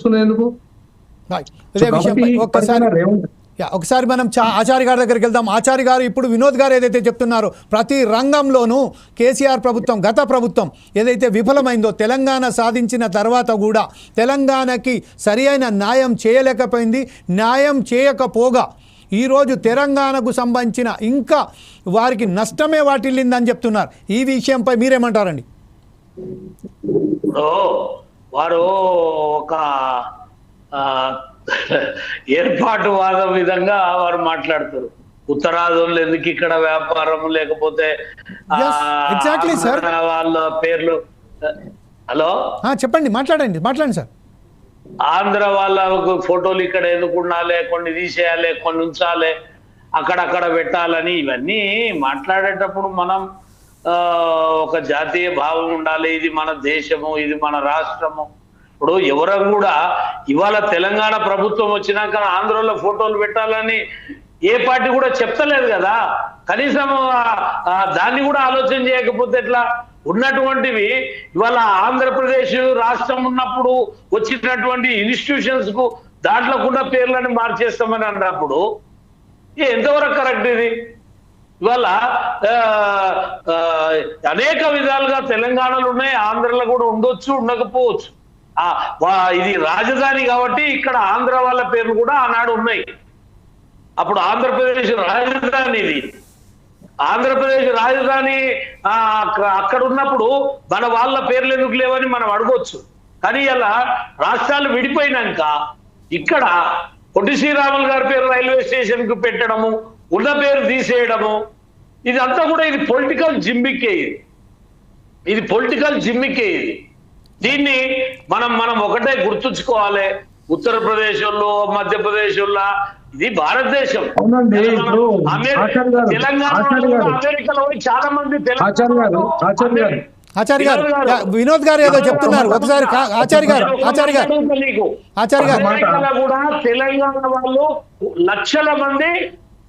చేసుకునేందుకు ఒక్కసారి ఒకసారి మనం చా ఆచార్య గారి దగ్గరికి వెళ్దాం. ఆచార్య గారు ఇప్పుడు వినోద్ గారు ఏదైతే చెప్తున్నారో ప్రతి రంగంలోనూ కేసీఆర్ ప్రభుత్వం గత ప్రభుత్వం ఏదైతే విఫలమైందో తెలంగాణ సాధించిన తర్వాత కూడా తెలంగాణకి సరి అయిన న్యాయం చేయలేకపోయింది. న్యాయం చేయకపోగా ఈరోజు తెలంగాణకు సంబంధించిన ఇంకా వారికి నష్టమే వాటిల్లిందని చెప్తున్నారు. ఈ విషయంపై మీరేమంటారండి? వారు ఒక ఏర్పాటువాద విధంగా వారు మాట్లాడతారు. ఉత్తరాదులు ఎందుకు ఇక్కడ వ్యాపారం లేకపోతే వాళ్ళ పేర్లు హలో? చెప్పండి మాట్లాడండి మాట్లాడండి సార్ ఆంధ్ర వాళ్ళ ఫోటోలు ఇక్కడ ఎందుకు ఉండాలి కొన్ని తీసేయాలి కొన్ని ఉంచాలి అక్కడక్కడ పెట్టాలని ఇవన్నీ మాట్లాడేటప్పుడు మనం ఆ, ఒక జాతీయ భావం ఉండాలి. ఇది మన దేశము ఇది మన రాష్ట్రము. ఇప్పుడు ఎవరు కూడా ఇవాళ తెలంగాణ ప్రభుత్వం వచ్చినాక ఆంధ్రలో ఫోటోలు పెట్టాలని ఏ పార్టీ కూడా చెప్తలేదు కదా. కనీసం దాన్ని కూడా ఆలోచన చేయకపోతే ఎట్లా? ఉన్నటువంటివి ఇవాళ ఆంధ్రప్రదేశ్ రాష్ట్రం ఉన్నప్పుడు వచ్చినటువంటి ఇన్స్టిట్యూషన్స్కు దాంట్లో కూడా పేర్లను మార్చేస్తామని అన్నప్పుడు ఎంతవరకు కరెక్ట్ ఇది? ఇవాళ అనేక విధాలుగా తెలంగాణలో ఉన్నాయి ఆంధ్రలో కూడా ఉండొచ్చు ఉండకపోవచ్చు. ఇది రాజధాని కాబట్టి ఇక్కడ ఆంధ్ర వాళ్ళ పేర్లు కూడా ఆనాడు ఉన్నాయి. అప్పుడు ఆంధ్రప్రదేశ్ రాజధాని ఇది ఆంధ్రప్రదేశ్ రాజధాని అక్కడ ఉన్నప్పుడు మన వాళ్ళ పేర్లు ఎందుకు లేవని మనం అడగొచ్చు. కానీ అలా రాష్ట్రాలు విడిపోయినాక ఇక్కడ పొట్టి శ్రీరాములు గారి పేరు రైల్వే స్టేషన్కు పెట్టడము ఉన్న పేరు తీసేయడము ఇదంతా కూడా ఇది పొలిటికల్ జిమ్మికే ఇది. ఇది పొలిటికల్ జిమ్మికే ఇది. దీన్ని మనం మనం ఒకటే గుర్తుంచుకోవాలి ఉత్తరప్రదేశ్ వాళ్ళు మధ్యప్రదేశ్ వాళ్ళ ఇది భారతదేశం. అమెరికాలో చాలా మంది ఆచార్య గారు, ఆచార్య గారు. ఆచార్య గారు వినోద్ గారు ఏదో చెప్తున్నారు ఒకసారి ఆచార్య గారు ఆచార్య గారు నీకు ఆచార్య గారు. తెలంగాణ వాళ్ళు లక్షల మంది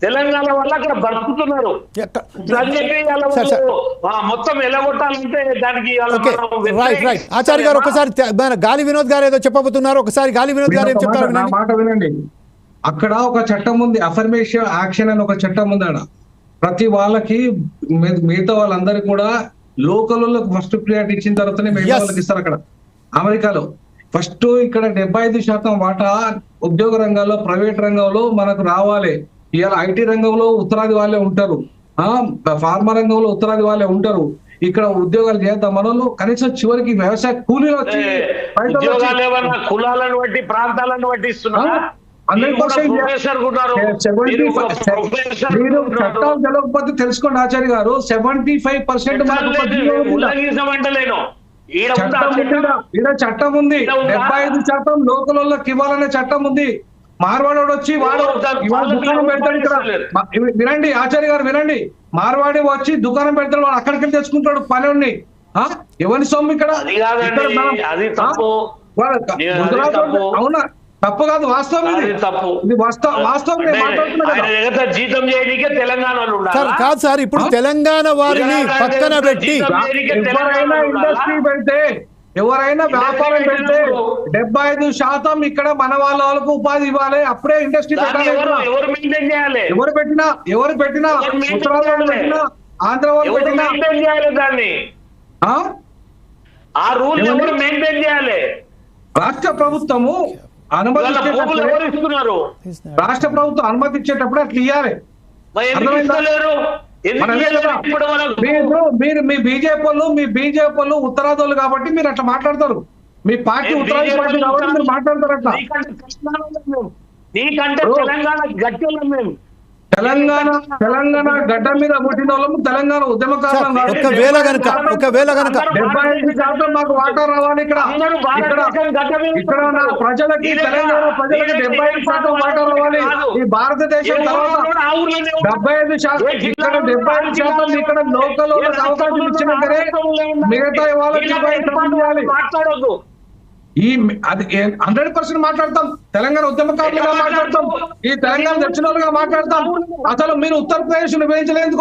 తెలంగాణ వాళ్ళు అక్కడ బతుకుతున్నారు. మొత్తం ఎలగొట్టాలంటే దానికి రైట్ రైట్. ఆచార్య గారు ఒకసారి మన గాలి వినోద్ గారు ఏదో చెప్పబోతున్నారు. ఒకసారి గాలి వినోద్ గారు ఏం చెప్తారు మాట- నా వినండి. మాట వినండి. అక్కడ ఒక చట్టం ఉంది అఫర్మేషన్ యాక్షన్ అని ఒక చట్టం ఉంది ఆడ. ప్రతి వాళ్ళకి మిగతా వాళ్ళందరికీ కూడా లోకల్ ఫస్ట్ ప్రియారిటీ ఇచ్చిన తర్వాతనే మిగతా. వాళ్ళకి ఇస్తారు అక్కడ. అమెరికాలో. ఫస్ట్ ఇక్కడ డెబ్బై ఐదు శాతం వాటా ఉద్యోగ రంగాల్లో ప్రైవేట్ రంగంలో మనకు రావాలి. ఇవాళ ఐటీ రంగంలో ఉత్తరాది వాళ్ళే ఉంటారు. ఫార్మా రంగంలో ఉత్తరాది వాళ్ళే ఉంటారు. ఇక్కడ ఉద్యోగాలు చేద్దాం మనలో కనీసం చివరికి వ్యవసాయ కూలీలు వచ్చి కులాలను బట్టి ప్రాంతాలను బట్టి ఇస్తున్నారా? ఆ? 100% ప్రొఫెసర్ ఉన్నారు. సెవెంటీ మీరు ఒక ప్రొఫెసర్ మీరు ఉన్నారు. చట్టాలు తెలవకపోతే తెలుసుకోండి ఆచార్య గారు. సెవెంటీ ఫైవ్ పర్సెంట్ చట్టం ఉందా? డెబ్బై ఐదు శాతం లోకల్ వాళ్ళకి ఇవ్వాలనే చట్టం ఉంది. మార్వాడు వచ్చి వాడు ఇవాళ దుకాణం పెడతాడు ఇక్కడ. వినండి ఆచార్య గారు వినండి. మార్వాడి వచ్చి దుకాణం పెడతాడు వాడు అక్కడికి వెళ్ళి తెచ్చుకుంటాడు పని ఎవరి సొమ్ము ఇక్కడ. అవునా? తప్పు కాదు వాస్తవం ఇది. తప్పు. ఇది వాస్తవం జీతం చేయడానికే తెలంగాణలో సార్ కాదు సార్ ఇప్పుడు? తెలంగాణ వారిని పక్కన పెట్టి ఇండస్ట్రీ? పెడితే ఎవరైనా వ్యాపారం పెడితే డెబ్బై ఐదు శాతం ఇక్కడ మన వాళ్ళ వాళ్ళకు ఉపాధి ఇవ్వాలి. అప్పుడే ఇండస్ట్రీ పెట్టాలి. ఎవరు పెట్టినా ఎవరు పెట్టినా చేయాలి? పెట్టినా ఆంధ్ర వాళ్ళు పెట్టినా రాష్ట్ర ప్రభుత్వము అనుమతి రాష్ట్ర ప్రభుత్వం అనుమతి ఇచ్చేటప్పుడు అట్లా ఇవ్వాలి మరి? మీరు మీ బీజేపీ వాళ్ళు మీ బీజేపీ వాళ్ళు ఉత్తరాదోళ్ళు కాబట్టి మీరు అట్లా మాట్లాడతారు. మీ పార్టీ ఉత్తరాది BJP పార్టీ కాబట్టి మీరు మాట్లాడతారు అట్లా నీకంటే తెలంగాణ గట్టిలం మేము తెలంగాణ తెలంగాణ గడ్డ మీద పుట్టిన వాళ్ళము తెలంగాణ ఉద్యమకారులం సార్. ఒకవేళ గనుక ఒకవేళ గనుక డెబ్బై ఐదు శాతం మాకు వాటా రావాలి ఇక్కడ ఇక్కడ. ప్రజలకి తెలంగాణ ప్రజలకి డెబ్బై ఐదు శాతం వాటా రావాలి. ఈ భారతదేశం తర్వాత. డెబ్బై ఐదు శాతం ఇక్కడ డెబ్బై ఐదు శాతం ఇక్కడ లోకల్ అవకాశం రాష్ట్రంలో ఉన్నారు. మిగతా వాళ్ళకి చేయాలి మాట్లాడొద్దు ఈ అది హండ్రెడ్ పర్సెంట్ మాట్లాడతాం. తెలంగాణ ఉద్యమకారులుగా మాట్లాడతాం? ఈ తెలంగాణ వాళ్ళుగా మాట్లాడతాం. అసలు మీరు ఉత్తరప్రదేశ్ విభజించలేదు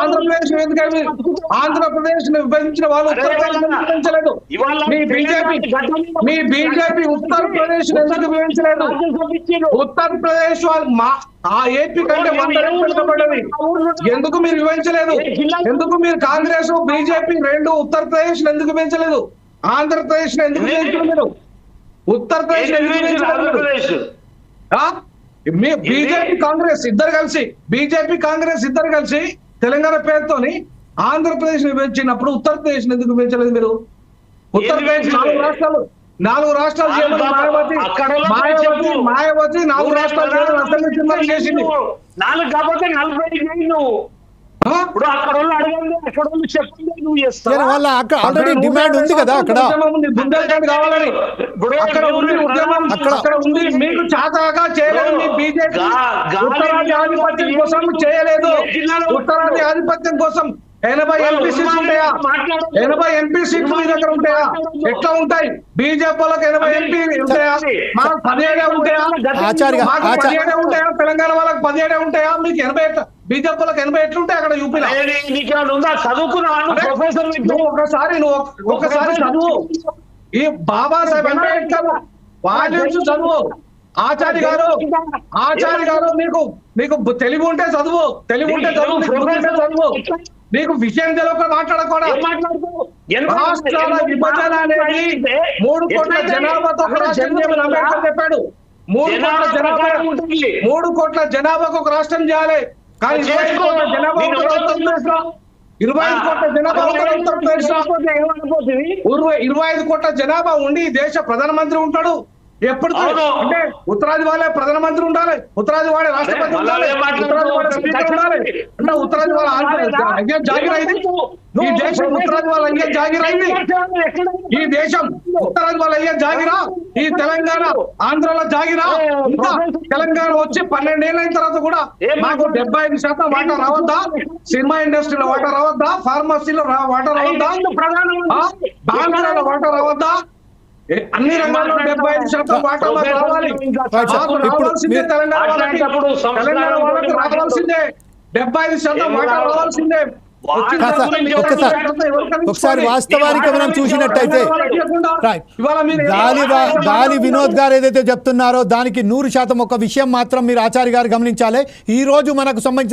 ఆంధ్రప్రదేశ్ ఎందుకు? ఆంధ్రప్రదేశ్ విభజించిన వాళ్ళు ఉత్తరప్రదేశ్ విభజించలేదు. మీ బీజేపీ మీ బీజేపీ ఉత్తరప్రదేశ్ ఎందుకు విభజించలేదు? ఉత్తరప్రదేశ్ వాళ్ళు మా ఆ ఏపీ కంటే వంద ఎందుకు మీరు వివరించలేదు ఎందుకు మీరు కాంగ్రెస్ బీజేపీ రెండు ఉత్తరప్రదేశ్ ఎందుకు పెంచలేదు ఆంధ్రప్రదేశ్ ఎందుకు మీరు? ఉత్తరప్రదేశ్? మీ బీజేపీ కాంగ్రెస్ ఇద్దరు కలిసి బీజేపీ కాంగ్రెస్ ఇద్దరు కలిసి తెలంగాణ పేరుతోని ఆంధ్రప్రదేశ్ విభజించినప్పుడు ఉత్తరప్రదేశ్ ఎందుకు పెంచలేదు మీరు? ఉత్తరప్రదేశ్ నాలుగు రాష్ట్రాలు నాలుగు రాష్ట్రాలు చేయమని మాయావతి మాయావతి మాయావతి నాలుగు రాష్ట్రాలు చేసింది. నాలుగు కాకపోతే నలభై నువ్వు? ఇప్పుడు అక్కడ వాళ్ళు అడగండి అక్కడ వాళ్ళు చెప్పండి నువ్వు చేస్తావు? వాళ్ళ అక్కడ ఆల్రెడీ డిమాండ్ ఉంది కదా అక్కడ. బుందేల్ఖండ్ కావాలని. అక్కడ ఉంది ఉద్యమం అక్కడ- ఉంది మీకు చాతగా చేయలేదు బీజేపీ ఉత్తరాది ఆధిపత్యం కోసం చేయలేదు. ఉత్తరాది ఆధిపత్యం కోసం ఎనభై ఎంపీ సీట్లు ఉంటాయా? ఎనభై ఎంపీ సీట్లు మీ దగ్గర ఉంటాయా? ఎట్లా ఉంటాయి? బీజేపీ వాళ్ళకి ఎనభై ఎంపీ ఉంటాయా? మాకు పదిహేడే ఉంటాయా? మాకు పదిహేడే ఉంటాయా? తెలంగాణ వాళ్ళకి పదిహేడే ఉంటాయా? మీకు ఎనభై ఎట్లా బీజేపీ వాళ్ళకి ఎనభై ఎట్లు ఉంటాయి అక్కడ యూపీలో చదువుకున్నాను ప్రొఫెసర్ ఒకసారి నువ్వు ఒకసారి చదువు. ఈ బాబాసాహెబ్ అంబేద్కర్ వాల్యూమ్స్ చదువు. ఆచార్య గారు ఆచార్య గారు మీకు మీకు తెలివి ఉంటే చదువు. తెలివి ఉంటే చదువు చదువు. నీకు విషయం తెలియక మాట్లాడకూడదు. రాష్ట్రాల విభజన అనేది మూడు కోట్ల జనాభాతో అంబేద్కర్ చెప్పాడు మూడు కోట్ల జనాభా. మూడు కోట్ల జనాభాకు ఒక రాష్ట్రం చేయాలి. కానీ ఇరవై ఐదు కోట్ల జనాభా ఇరవై ఐదు కోట్ల ఉండి దేశ ప్రధానమంత్రి ఉంటాడు. ఎప్పుడు. అంటే ఉత్తరాది వాళ్ళే ప్రధానమంత్రి ఉండాలి. ఉత్తరాది వాళ్ళే రాష్ట్రపతి ఉండాలి? ఉత్తరాది వాళ్ళే స్పీకర్ ఉండాలి. అంటే ఉత్తరాది వాళ్ళ జాగిరా ఇది ఈ దేశం ఉత్తరాది వాళ్ళ జాగిరా ఇది ఈ దేశం ఉత్తరాది వాళ్ళ అయ్యే జాగిరా. ఈ తెలంగాణ ఆంధ్రలో జాగిరా. ఇంకా తెలంగాణ వచ్చి పన్నెండేళ్ళ అయిన తర్వాత కూడా మాకు డెబ్బై ఐదు శాతం వాటా రావద్దా? సినిమా ఇండస్ట్రీలో వాటా రావద్దా? ఫార్మసీలో వాటా రావద్దా? బాంగ్లాలో వాటా రావద్దా? అన్ని రంగాల్లో డెబ్బై ఐదు శాతం వాటా రావాలి. రావాల్సిందే తెలంగాణ వాళ్ళకి. తెలంగాణ వాళ్ళకి రావాల్సిందే. డెబ్బై ఐదు శాతం వాటా రావాల్సిందే. ఒకసారి వాస్తవానికి మనం చూసినట్టయితే గాలి గాలి వినోద్ గారు ఏదైతే చెప్తున్నారో దానికి నూరు శాతం ఒక విషయం మాత్రం మీరు ఆచార్య గారు గమనించాలి. ఈ రోజు మనకు సంబంధించిన